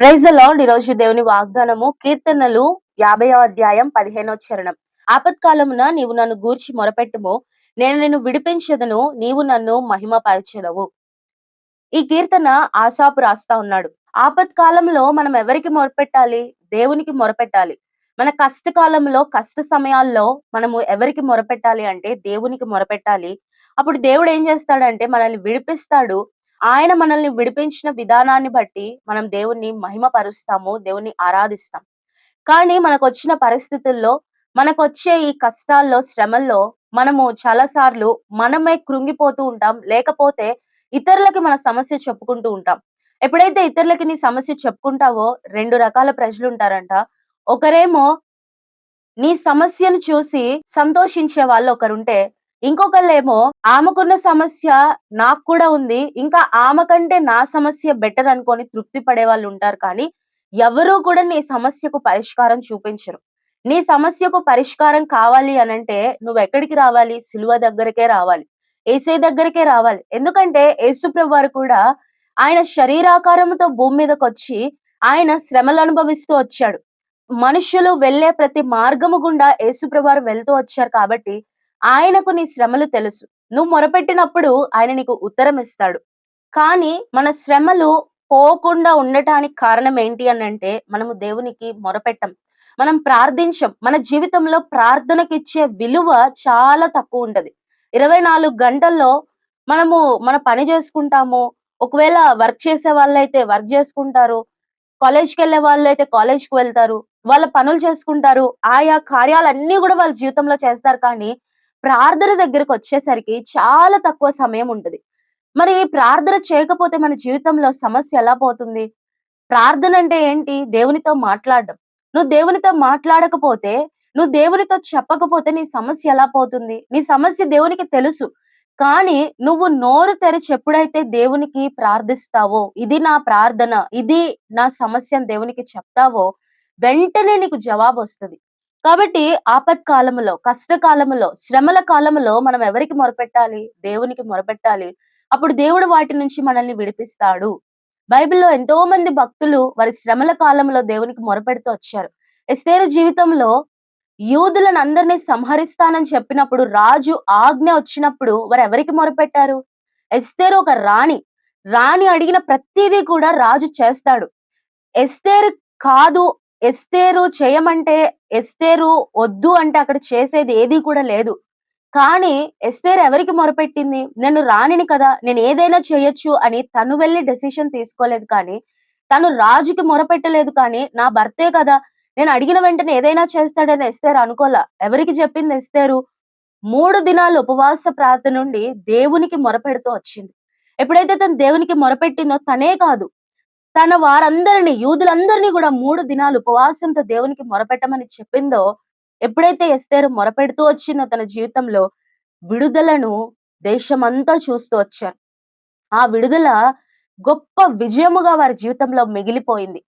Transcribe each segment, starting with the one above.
Praise lord ఈరోజు దేవుని వాగ్దానము కీర్తనలు యాభై అధ్యాయం పదిహేనో చరణం. ఆపత్కాలమున నీవు నన్ను గూర్చి మొరపెట్టుము. నేను నిన్ను విడిపించదను. నీవు నన్ను మహిమపరచెదవు. ఈ కీర్తన ఆశాపు రాస్తా ఉన్నాడు. ఆపత్కాలంలో మనం ఎవరికి మొరపెట్టాలి? దేవునికి మొరపెట్టాలి. మన కష్టకాలంలో కష్ట సమయాల్లో మనము ఎవరికి మొరపెట్టాలి అంటే దేవునికి మొరపెట్టాలి. అప్పుడు దేవుడు ఏం చేస్తాడంటే మనల్ని విడిపిస్తాడు. ఆయన మనల్ని విడిపించిన విధానాన్ని బట్టి మనం దేవుణ్ణి మహిమపరుస్తాము దేవుణ్ణి ఆరాధిస్తాం. కానీ మనకు వచ్చిన పరిస్థితుల్లో మనకు వచ్చే ఈ కష్టాల్లో శ్రమల్లో మనము చాలా సార్లు మనమే కృంగిపోతూ ఉంటాం. లేకపోతే ఇతరులకి మన సమస్య చెప్పుకుంటూ ఉంటాం. ఎప్పుడైతే ఇతరులకి నీ సమస్య చెప్పుకుంటావో రెండు రకాల ప్రజలు ఉంటారంట. ఒకరేమో నీ సమస్యను చూసి సంతోషించే వాళ్ళు ఒకరుంటే ఇంకొకళ్ళేమో ఆమెకున్న సమస్య నాకు కూడా ఉంది. ఇంకా ఆమె కంటే నా సమస్య బెటర్ అనుకొని తృప్తి పడే వాళ్ళు ఉంటారు కానీ ఎవరూ కూడా నీ సమస్యకు పరిష్కారం చూపించరు. నీ సమస్యకు పరిష్కారం కావాలి అనంటే నువ్వు ఎక్కడికి రావాలి? సిలువ దగ్గరకే రావాలి. ఏసే దగ్గరికే రావాలి. ఎందుకంటే యేసుప్రభు వారు కూడా ఆయన శరీరాకారంతో భూమి మీదకి వచ్చి ఆయన శ్రమలు అనుభవిస్తూ వచ్చాడు. మనుషులు వెళ్ళే ప్రతి మార్గము గుండా యేసుప్రభు వెళ్తూ వచ్చారు కాబట్టి ఆయనకు నీ శ్రమలు తెలుసు. నువ్వు మొరపెట్టినప్పుడు ఆయన నీకు ఉత్తరం ఇస్తాడు. కానీ మన శ్రమలు పోకుండా ఉండటానికి కారణం ఏంటి అని అంటే మనము దేవునికి మొరపెట్టం. మనం ప్రార్థించం. మన జీవితంలో ప్రార్థనకి ఇచ్చే విలువ చాలా తక్కువ ఉంటది. ఇరవై నాలుగు గంటల్లో మనము మన పని చేసుకుంటాము. ఒకవేళ వర్క్ చేసే వాళ్ళైతే వర్క్ చేసుకుంటారు. కాలేజ్కి వెళ్ళే వాళ్ళు అయితే కాలేజ్కి వెళ్తారు. వాళ్ళ పనులు చేసుకుంటారు. ఆయా కార్యాలన్నీ కూడా వాళ్ళ జీవితంలో చేస్తారు. కానీ ప్రార్థన దగ్గరకు వచ్చేసరికి చాలా తక్కువ సమయం ఉంటుంది. మరి ప్రార్థన చేయకపోతే మన జీవితంలో సమస్య ఎలా పోతుంది? ప్రార్థన అంటే ఏంటి? దేవునితో మాట్లాడడం. నువ్వు దేవునితో మాట్లాడకపోతే నువ్వు దేవునితో చెప్పకపోతే నీ సమస్య ఎలా పోతుంది? నీ సమస్య దేవునికి తెలుసు. కానీ నువ్వు నోరు తెరిచి ఎప్పుడైతే దేవునికి ప్రార్థిస్తావో ఇది నా ప్రార్థన ఇది నా సమస్యను దేవునికి చెప్తావో వెంటనే నీకు జవాబు వస్తుంది కాబట్టి ఆపత్కాలములో కష్టకాలములో శ్రమల కాలములో మనం ఎవరికి మొరపెట్టాలి? దేవునికి మొరపెట్టాలి. అప్పుడు దేవుడు వాటి నుంచి మనల్ని విడిపిస్తాడు. బైబిల్లో ఎంతో మంది భక్తులు వారి శ్రమల కాలంలో దేవునికి మొరపెడుతూ వచ్చారు. ఎస్తేరు జీవితంలో యూదులను అందరినీ సంహరిస్తానని చెప్పినప్పుడు రాజు ఆజ్ఞ వచ్చినప్పుడు వారు ఎవరికి మొరపెట్టారు? ఎస్తేరు ఒక రాణి. రాణి అడిగిన ప్రతిదీ కూడా రాజు చేస్తాడు. ఎస్తేరు కాదు ఎస్తేరు చేయమంటే ఎస్తేరు వద్దు అంటే అక్కడ చేసేది ఏది కూడా లేదు. కానీ ఎస్తేరు ఎవరికి మొరపెట్టింది? నేను రానిని కదా నేను ఏదైనా చేయొచ్చు అని తను వెళ్ళి డెసిషన్ తీసుకోలేదు కానీ తను రాజుకి మొరపెట్టలేదు కానీ నా భర్తే కదా నేను అడిగిన వెంటనే ఏదైనా చేస్తాడని ఎస్తేరు అనుకోలా? ఎవరికి చెప్పింది ఎస్తేరు? మూడు దినాలు ఉపవాస ప్రార్థన నుండి దేవునికి మొరపెడుతూ వచ్చింది. ఎప్పుడైతే తను దేవునికి మొరపెట్టిందో తనే కాదు తన వారందరినీ యూదులందరినీ కూడా మూడు దినాలు ఉపవాసంతో దేవునికి మొరపెట్టమని చెప్పిందో ఎప్పుడైతే ఎస్తేరు మొరపెడుతూ వచ్చిందో తన జీవితంలో విడుదలను దేశమంతా చూస్తూ వచ్చారు. ఆ విడుదల గొప్ప విజయముగా వారి జీవితంలో మిగిలిపోయింది.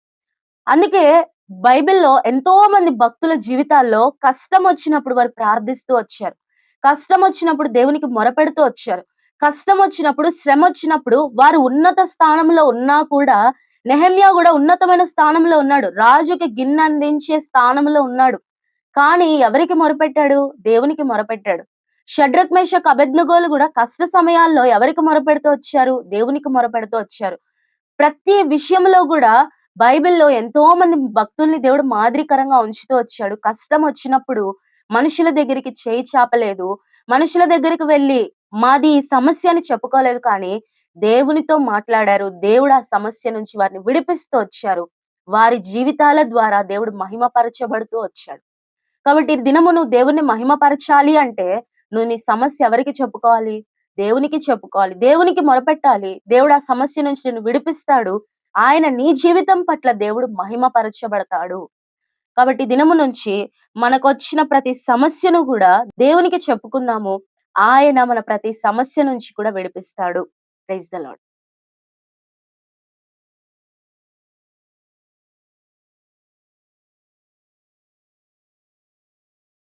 అందుకే బైబిల్లో ఎంతో మంది భక్తుల జీవితాల్లో కష్టం వచ్చినప్పుడు వారు ప్రార్థిస్తూ వచ్చారు. కష్టం వచ్చినప్పుడు దేవునికి మొరపెడుతూ వచ్చారు. కష్టం వచ్చినప్పుడు శ్రమ వచ్చినప్పుడు వారు ఉన్నత స్థానంలో ఉన్నా కూడా నెహమ్యా కూడా ఉన్నతమైన స్థానంలో ఉన్నాడు. రాజుకి గిన్నె అందించే స్థానంలో ఉన్నాడు. కానీ ఎవరికి మొరపెట్టాడు? దేవునికి మొరపెట్టాడు. షడ్రక్ మేషక్ అభెజ్ఞగోలు కూడా కష్ట సమయాల్లో ఎవరికి మొరపెడుతూ వచ్చారు? దేవునికి మొరపెడుతూ వచ్చారు. ప్రతి విషయంలో కూడా బైబిల్లో ఎంతో మంది భక్తుల్ని దేవుడు మాదిరికరంగా ఉంచుతూ వచ్చాడు. కష్టం వచ్చినప్పుడు మనుషుల దగ్గరికి చేయి చాపలేదు. మనుషుల దగ్గరికి వెళ్ళి మాది సమస్య అని చెప్పుకోలేదు కానీ దేవునితో మాట్లాడారు. దేవుడు ఆ సమస్య నుంచి వారిని విడిపిస్తూ వచ్చారు. వారి జీవితాల ద్వారా దేవుడు మహిమపరచబడుతూ వచ్చాడు. కాబట్టి దినము నువ్వు దేవుని మహిమపరచాలి అంటే నువ్వు నీ సమస్య ఎవరికి చెప్పుకోవాలి? దేవునికి చెప్పుకోవాలి. దేవునికి మొరపెట్టాలి. దేవుడు ఆ సమస్య నుంచి నిన్ను విడిపిస్తాడు. ఆయన నీ జీవితం పట్ల దేవుడు మహిమపరచబడతాడు. కాబట్టి దినము నుంచి మనకు వచ్చిన ప్రతి సమస్యను కూడా దేవునికి చెప్పుకుందాము. ఆయన మన ప్రతి సమస్య నుంచి కూడా విడిపిస్తాడు. Praise the lord